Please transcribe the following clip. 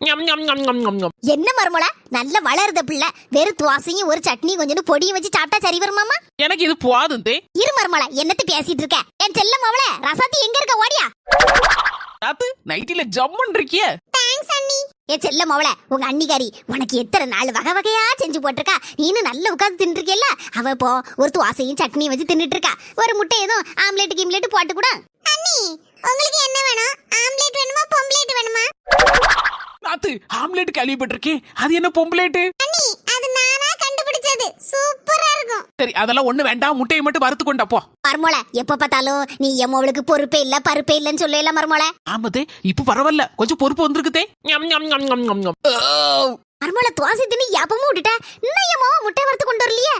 என்ன மருமல நல்ல வளருத பிள்ளை. வெறும் துவாசையும் ஒரு சட்னி கொஞ்சம் பொடியும் வச்சு சாப்பிட்டா சரி வருமாமா எனக்கு இது போதும் இரு மருமல என்னத்து பேசிட்டு இருக்க? என் செல்லம் அவள. ரசாத்தி எங்க இருக்க? ஓடியா? அது நைட்டில ஜம்மன் இருக்கிய தேங்க்ஸ் அண்ணி. என் செல்லம் அவள உங்க அண்ணிகாரி உனக்கு எத்தனை நாள் வகை வகையா செஞ்சு போட்டிருக்கா? நீனும் நல்லா உட்காந்து தின்னுட்டு இருக்கேல்ல அவ இப்போ ஒரு துவாசையும் சட்னியும் வச்சு தின்னுட்டு இருக்கா. ஒரு முட்டை எதுவும் ஆம்லெட் கிம்லெட் போட்டு கூட. அண்ணி உங்களுக்கு நாத்து ஆம்லெட் கேள்விப்பட்டிருக்கேன் அது என்ன பொம்பளேட்டு அண்ணி அது நானா கண்டுபிடிச்சது. சூப்பரா இருக்கும். சரி அதெல்லாம் ஒண்ணு வேண்டாம். முட்டையை மட்டும் வறுத்து கொண்டா போ. மர்மோள எப்ப பார்த்தாலும் நீ என் அவளுக்கு பொறுப்பே இல்ல பருப்பே இல்லன்னு சொல்லல மர்மோள? ஆமாதே இப்ப பரவாயில்ல. கொஞ்சம் பொறுப்பு வந்திருக்குதே மர்மோள துவாசி தின்னு எப்பவும் விட்டுட்ட. இன்னும் என் மாவ முட்டை வறுத்து கொண்டு வரலையே?